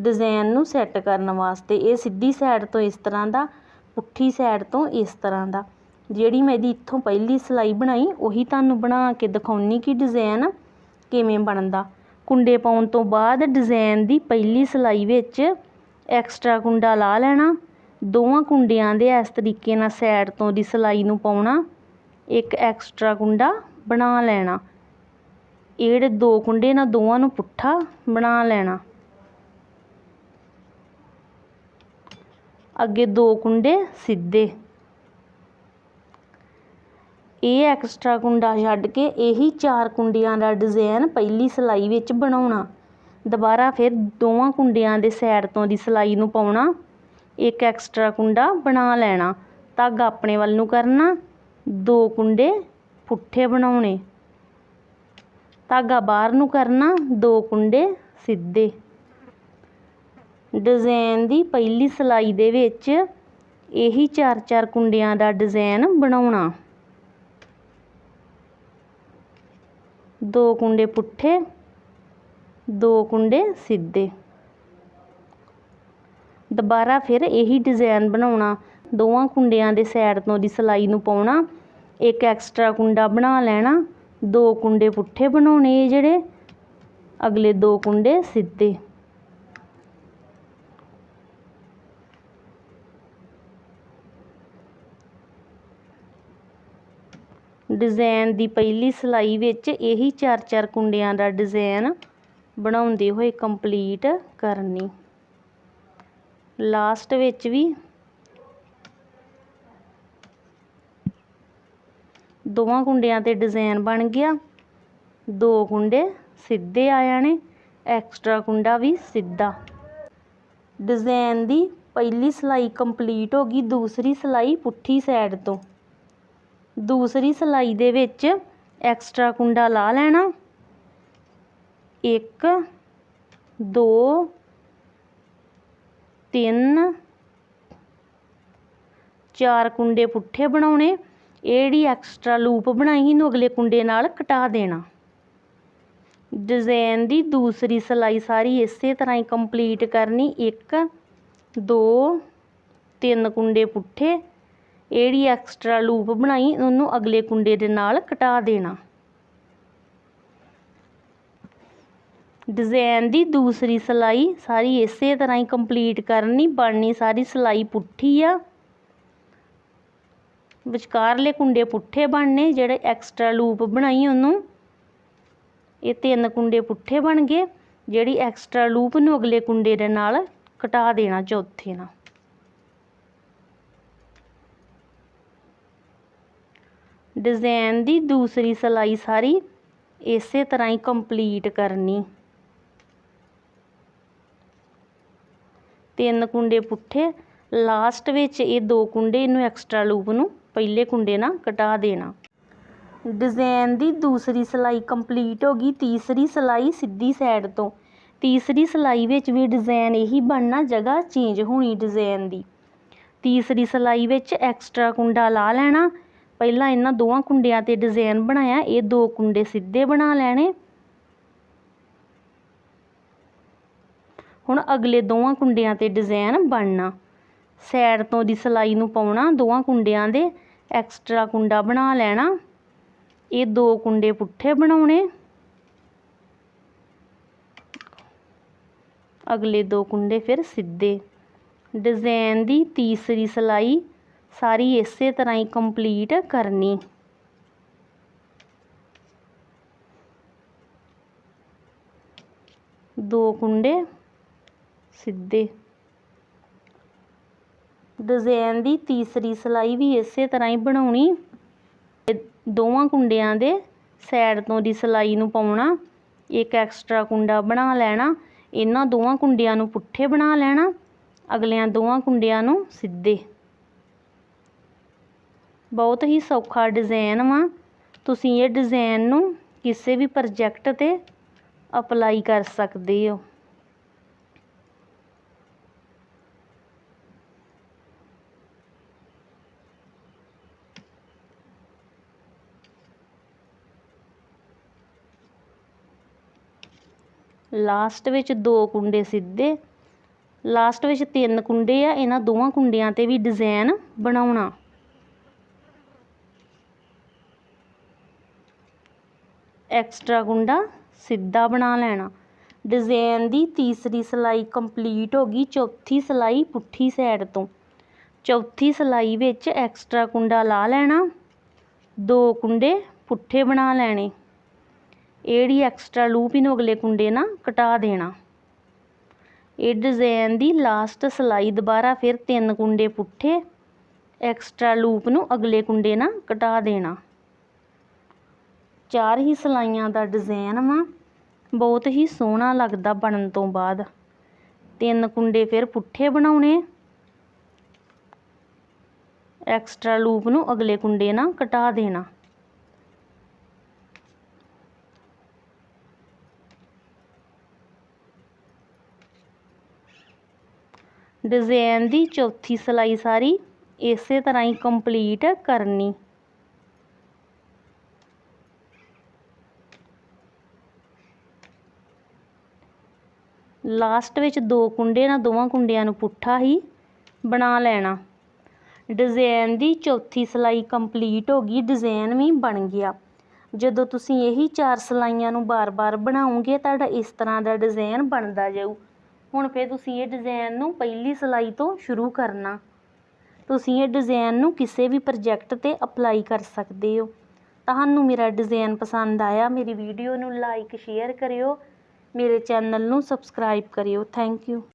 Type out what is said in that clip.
Design ਨੂੰ set ਕਰਨ ਵਾਸਤੇ, ਇਹ ਸਿੱਧੀ ਸਾਈਡ ਤੋਂ ਇਸ ਤਰ੍ਹਾਂ ਦਾ, ਪੁੱਠੀ ਸਾਈਡ ਤੋਂ ਇਸ ਤਰ੍ਹਾਂ ਦਾ। ਜਿਹੜੀ ਮੈਂ ਇਹਦੀ ਇੱਥੋਂ ਪਹਿਲੀ ਸਿਲਾਈ ਬਣਾਈ, ਉਹੀ ਤੁਹਾਨੂੰ ਬਣਾ ਕੇ ਦਿਖਾਉਣੀ ਕਿ ਡਿਜ਼ਾਈਨ ਕਿਵੇਂ ਬਣਦਾ। ਕੁੰਡੇ ਪਾਉਣ ਤੋਂ ਬਾਅਦ ਡਿਜ਼ਾਈਨ ਦੀ ਪਹਿਲੀ ਸਿਲਾਈ ਵਿੱਚ ਐਕਸਟਰਾ ਕੁੰਡਾ ਲਾ ਲੈਣਾ। ਦੋਵਾਂ ਕੁੰਡਿਆਂ ਦੇ ਇਸ ਤਰੀਕੇ ਨਾਲ ਸਾਈਡ ਤੋਂ ਦੀ ਸਿਲਾਈ ਨੂੰ ਪਾਉਣਾ। ਇੱਕ ਐਕਸਟਰਾ ਕੁੰਡਾ ਬਣਾ ਲੈਣਾ। ਇਹ ਜਿਹੜੇ ਦੋ ਕੁੰਡੇ ਨਾ ਦੋਵਾਂ ਨੂੰ ਪੁੱਠਾ ਬਣਾ ਲੈਣਾ। ਅੱਗੇ ਦੋ ਕੁੰਡੇ ਸਿੱਧੇ। ਇਹ ਐਕਸਟਰਾ ਕੁੰਡਾ ਛੱਡ ਕੇ ਇਹੀ ਚਾਰ ਕੁੰਡਿਆਂ ਦਾ ਡਿਜ਼ਾਈਨ ਪਹਿਲੀ ਸਿਲਾਈ ਵਿੱਚ ਬਣਾਉਣਾ। ਦੁਬਾਰਾ ਫਿਰ ਦੋਵਾਂ ਕੁੰਡਿਆਂ ਦੇ ਸਾਈਡ ਤੋਂ ਦੀ ਸਿਲਾਈ ਨੂੰ ਪਾਉਣਾ। ਇੱਕ ਐਕਸਟਰਾ ਕੁੰਡਾ ਬਣਾ ਲੈਣਾ। ਧਾਗਾ ਆਪਣੇ ਵੱਲ ਨੂੰ ਕਰਨਾ। ਦੋ ਕੁੰਡੇ ਪੁੱਠੇ ਬਣਾਉਣੇ। ਧਾਗਾ ਬਾਹਰ ਨੂੰ ਕਰਨਾ। ਦੋ ਕੁੰਡੇ ਸਿੱਧੇ। ਡਿਜ਼ਾਈਨ ਦੀ ਪਹਿਲੀ ਸਿਲਾਈ ਦੇ ਵਿੱਚ ਇਹੀ ਚਾਰ ਚਾਰ ਕੁੰਡਿਆਂ ਦਾ ਡਿਜ਼ਾਈਨ ਬਣਾਉਣਾ। ਦੋ ਕੁੰਡੇ ਪੁੱਠੇ, ਦੋ ਕੁੰਡੇ ਸਿੱਧੇ। ਦੁਬਾਰਾ ਫਿਰ ਇਹੀ ਡਿਜ਼ਾਈਨ ਬਣਾਉਣਾ। ਦੋਵਾਂ ਕੁੰਡਿਆਂ ਦੇ ਸਾਈਡ ਤੋਂ ਦੀ ਸਿਲਾਈ ਨੂੰ ਪਾਉਣਾ, ਇੱਕ ਐਕਸਟਰਾ ਕੁੰਡਾ ਬਣਾ ਲੈਣਾ, ਦੋ ਕੁੰਡੇ ਪੁੱਠੇ ਬਣਾਉਣੇ ਜਿਹੜੇ, ਅਗਲੇ ਦੋ ਕੁੰਡੇ ਸਿੱਧੇ। ਡਿਜ਼ਾਈਨ ਦੀ ਪਹਿਲੀ ਸਿਲਾਈ ਵਿੱਚ ਇਹੀ ਚਾਰ ਚਾਰ ਕੁੰਡਿਆਂ ਦਾ ਡਿਜ਼ਾਈਨ ਬਣਾਉਂਦੇ ਹੋਏ ਕੰਪਲੀਟ ਕਰਨੀ। ਲਾਸਟ ਵਿੱਚ ਵੀ ਦੋਵਾਂ ਕੁੰਡਿਆਂ ਤੇ ਡਿਜ਼ਾਈਨ ਬਣ ਗਿਆ। ਦੋ ਕੁੰਡੇ ਸਿੱਧੇ ਆ ਜਾਣੇ ਐਕਸਟਰਾ ਕੁੰਡਾ ਵੀ ਸਿੱਧਾ। ਡਿਜ਼ਾਈਨ ਦੀ ਪਹਿਲੀ ਸਿਲਾਈ ਕੰਪਲੀਟ ਹੋ ਗਈ, ਦੂਸਰੀ ਸਿਲਾਈ ਪੁੱਠੀ ਸਾਈਡ ਤੋਂ। ਦੂਸਰੀ ਸਿਲਾਈ ਦੇ ਵਿੱਚ ਐਕਸਟਰਾ ਕੁੰਡਾ ਲਾ ਲੈਣਾ। ਇੱਕ, ਦੋ, ਤਿੰਨ, ਚਾਰ ਕੁੰਡੇ ਪੁੱਠੇ ਬਣਾਉਣੇ। ਇਹ ਜਿਹੜੀ ਐਕਸਟਰਾ ਲੂਪ ਬਣਾਈ ਇਹਨੂੰ ਅਗਲੇ ਕੁੰਡੇ ਨਾਲ ਕਟਾ ਦੇਣਾ। ਡਿਜ਼ਾਈਨ ਦੀ ਦੂਸਰੀ ਸਿਲਾਈ ਸਾਰੀ ਇਸੇ ਤਰ੍ਹਾਂ ਹੀ ਕੰਪਲੀਟ ਕਰਨੀ। ਇੱਕ, ਦੋ, ਤਿੰਨ ਕੁੰਡੇ ਪੁੱਠੇ। ਜਿਹੜੀ ਐਕਸਟਰਾ ਲੂਪ ਬਣਾਈ, ਉਹਨੂੰ ਅਗਲੇ ਕੁੰਡੇ ਦੇ ਨਾਲ ਕਟਾ ਦੇਣਾ। ਡਿਜ਼ਾਈਨ ਦੀ ਦੂਸਰੀ ਸਿਲਾਈ ਸਾਰੀ ਇਸੇ ਤਰ੍ਹਾਂ ਹੀ ਕੰਪਲੀਟ ਕਰਨੀ, ਬਣਨੀ ਸਾਰੀ ਸਿਲਾਈ ਪੁੱਠੀ ਆ। ਵਿਚਕਾਰਲੇ ਕੁੰਡੇ ਪੁੱਠੇ ਬਣਨੇ, ਜਿਹੜੇ ਐਕਸਟਰਾ ਲੂਪ ਬਣਾਈ ਉਹਨੂੰ, ਇਹ ਤਿੰਨ ਕੁੰਡੇ ਪੁੱਠੇ ਬਣ ਗਏ। ਜਿਹੜੀ ਐਕਸਟਰਾ ਲੂਪ ਨੂੰ ਅਗਲੇ ਕੁੰਡੇ ਦੇ ਨਾਲ ਕਟਾ ਦੇਣਾ ਚੌਥੇ ਨਾਲ। ਡਿਜ਼ਾਈਨ ਦੀ ਦੂਸਰੀ ਸਿਲਾਈ ਸਾਰੀ ਇਸੇ ਤਰ੍ਹਾਂ ਹੀ ਕੰਪਲੀਟ ਕਰਨੀ। ਤਿੰਨ ਕੁੰਡੇ ਪੁੱਠੇ ਲਾਸਟ ਵਿੱਚ ਇਹ ਦੋ ਕੁੰਡੇ ਇਹਨੂੰ ਐਕਸਟਰਾ ਲੂਪ ਨੂੰ ਪਹਿਲੇ ਕੁੰਡੇ ਨਾਲ ਕਟਾ ਦੇਣਾ। ਡਿਜ਼ਾਈਨ ਦੀ ਦੂਸਰੀ ਸਿਲਾਈ ਕੰਪਲੀਟ ਹੋ ਗਈ, ਤੀਸਰੀ ਸਿਲਾਈ ਸਿੱਧੀ ਸਾਈਡ ਤੋਂ। ਤੀਸਰੀ ਸਿਲਾਈ ਵਿੱਚ ਵੀ ਡਿਜ਼ਾਈਨ ਇਹੀ ਬਣਨਾ, ਜਗ੍ਹਾ ਚੇਂਜ ਹੋਣੀ ਡਿਜ਼ਾਈਨ ਦੀ। ਤੀਸਰੀ ਸਿਲਾਈ ਵਿੱਚ ਐਕਸਟਰਾ ਕੁੰਡਾ ਲਾ ਲੈਣਾ ਪਹਿਲਾਂ ਇਹਨਾਂ ਦੋਵਾਂ ਕੁੰਡਿਆਂ ਤੇ ਡਿਜ਼ਾਈਨ ਬਣਾਇਆ, ਇਹ ਦੋ ਕੁੰਡੇ ਸਿੱਧੇ ਬਣਾ ਲੈਣੇ। ਹੁਣ ਅਗਲੇ ਦੋਵਾਂ ਕੁੰਡਿਆਂ ਤੇ ਡਿਜ਼ਾਈਨ ਬਣਨਾ। ਸਾਈਡ ਤੋਂ ਦੀ ਸਿਲਾਈ ਨੂੰ ਪਾਉਣਾ, ਦੋਵਾਂ ਕੁੰਡਿਆਂ ਦੇ ਐਕਸਟਰਾ ਕੁੰਡਾ ਬਣਾ ਲੈਣਾ। ਇਹ ਦੋ ਕੁੰਡੇ ਪੁੱਠੇ ਬਣਾਉਣੇ। ਅਗਲੇ ਦੋ ਕੁੰਡੇ ਫਿਰ ਸਿੱਧੇ। ਡਿਜ਼ਾਈਨ ਦੀ ਤੀਸਰੀ ਸਿਲਾਈ ਸਾਰੀ ਇਸੇ ਤਰ੍ਹਾਂ ਹੀ ਕੰਪਲੀਟ ਕਰਨੀ। ਦੋ ਕੁੰਡੇ ਸਿੱਧੇ। ਡਿਜ਼ਾਈਨ ਦੀ ਤੀਸਰੀ ਸਿਲਾਈ ਵੀ ਇਸੇ ਤਰ੍ਹਾਂ ਹੀ ਬਣਾਉਣੀ। ਦੋਵਾਂ ਕੁੰਡਿਆਂ ਦੇ ਸਾਈਡ ਤੋਂ ਦੀ ਸਿਲਾਈ ਨੂੰ ਪਾਉਣਾ, ਇੱਕ ਐਕਸਟਰਾ ਕੁੰਡਾ ਬਣਾ ਲੈਣਾ, ਇਹਨਾਂ ਦੋਵਾਂ ਕੁੰਡਿਆਂ ਨੂੰ ਪੁੱਠੇ ਬਣਾ ਲੈਣਾ, ਅਗਲਿਆਂ ਦੋਵਾਂ ਕੁੰਡਿਆਂ ਨੂੰ ਸਿੱਧੇ। ਬਹੁਤ ਹੀ ਸੌਖਾ ਡਿਜ਼ਾਈਨ ਵਾ। ਤੁਸੀਂ ਇਹ ਡਿਜ਼ਾਈਨ ਨੂੰ ਕਿਸੇ ਵੀ ਪ੍ਰੋਜੈਕਟ ਤੇ ਅਪਲਾਈ ਕਰ ਸਕਦੇ ਹੋ। ਲਾਸਟ ਵਿੱਚ ਦੋ ਕੁੰਡੇ ਸਿੱਧੇ। ਲਾਸਟ ਵਿੱਚ ਤਿੰਨ ਕੁੰਡੇ ਆ। ਇਹਨਾਂ ਦੋਵਾਂ ਕੁੰਡਿਆਂ ਤੇ ਵੀ ਡਿਜ਼ਾਈਨ ਬਣਾਉਣਾ। ਐਕਸਟਰਾ ਕੁੰਡਾ ਸਿੱਧਾ ਬਣਾ ਲੈਣਾ। ਡਿਜ਼ਾਈਨ ਦੀ ਤੀਸਰੀ ਸਿਲਾਈ ਕੰਪਲੀਟ ਹੋ ਗਈ ਚੌਥੀ ਸਿਲਾਈ ਪੁੱਠੀ ਸਾਈਡ ਤੋਂ। ਚੌਥੀ ਸਿਲਾਈ ਵਿੱਚ ਐਕਸਟਰਾ ਕੁੰਡਾ ਲਾ ਲੈਣਾ। ਦੋ ਕੁੰਡੇ ਪੁੱਠੇ ਬਣਾ ਲੈਣੇ। ਇਹ ਐਕਸਟਰਾ ਲੂਪ ਇਹਨੂੰ ਅਗਲੇ ਕੁੰਡੇ ਨਾਲ ਕਟਾ ਦੇਣਾ। ਇਹ ਡਿਜ਼ਾਈਨ ਦੀ ਲਾਸਟ ਸਿਲਾਈ ਦੁਬਾਰਾ ਫਿਰ ਤਿੰਨ ਕੁੰਡੇ ਪੁੱਠੇ ਐਕਸਟਰਾ ਲੂਪ ਨੂੰ ਅਗਲੇ ਕੁੰਡੇ ਨਾਲ ਕਟਾ ਦੇਣਾ। ਚਾਰ ਹੀ ਸਿਲਾਈਆਂ ਦਾ ਡਿਜ਼ਾਈਨ ਵਾ। ਬਹੁਤ ਹੀ ਸੋਹਣਾ ਲੱਗਦਾ ਬਣਨ ਤੋਂ ਬਾਅਦ। ਤਿੰਨ ਕੁੰਡੇ ਫਿਰ ਪੁੱਠੇ ਬਣਾਉਣੇ। ਐਕਸਟਰਾ ਲੂਪ ਨੂੰ ਅਗਲੇ ਕੁੰਡੇ ਨਾਲ ਕਟਾ ਦੇਣਾ। ਡਿਜ਼ਾਈਨ ਦੀ ਚੌਥੀ ਸਿਲਾਈ ਸਾਰੀ ਇਸੇ ਤਰ੍ਹਾਂ ਹੀ ਕੰਪਲੀਟ ਕਰਨੀ। ਲਾਸਟ ਵਿੱਚ ਦੋ ਕੁੰਡੇ ਨਾਲ ਦੋਵਾਂ ਕੁੰਡਿਆਂ ਨੂੰ ਪੁੱਠਾ ਹੀ ਬਣਾ ਲੈਣਾ। ਡਿਜ਼ਾਈਨ ਦੀ ਚੌਥੀ ਸਿਲਾਈ ਕੰਪਲੀਟ ਹੋ ਗਈ ਡਿਜ਼ਾਈਨ ਵੀ ਬਣ ਗਿਆ। ਜਦੋਂ ਤੁਸੀਂ ਇਹੀ ਚਾਰ ਸਿਲਾਈਆਂ ਨੂੰ ਬਾਰ-ਬਾਰ ਬਣਾਉਂਗੇ ਤੁਹਾਡਾ ਇਸ ਤਰ੍ਹਾਂ ਦਾ ਡਿਜ਼ਾਈਨ ਬਣਦਾ ਜਾਊ। ਹੁਣ ਫਿਰ ਤੁਸੀਂ ਇਹ ਡਿਜ਼ਾਈਨ ਨੂੰ ਪਹਿਲੀ ਸਿਲਾਈ ਤੋਂ ਸ਼ੁਰੂ ਕਰਨਾ। ਤੁਸੀਂ ਇਹ ਡਿਜ਼ਾਈਨ ਨੂੰ ਕਿਸੇ ਵੀ ਪ੍ਰੋਜੈਕਟ ਤੇ ਅਪਲਾਈ ਕਰ ਸਕਦੇ ਹੋ। ਤੁਹਾਨੂੰ ਮੇਰਾ ਡਿਜ਼ਾਈਨ ਪਸੰਦ ਆਇਆ, ਮੇਰੀ ਵੀਡੀਓ ਨੂੰ ਲਾਈਕ, ਸ਼ੇਅਰ ਕਰਿਓ। ਮੇਰੇ ਚੈਨਲ ਨੂੰ ਸਬਸਕ੍ਰਾਈਬ ਕਰਿਓ। Thank you.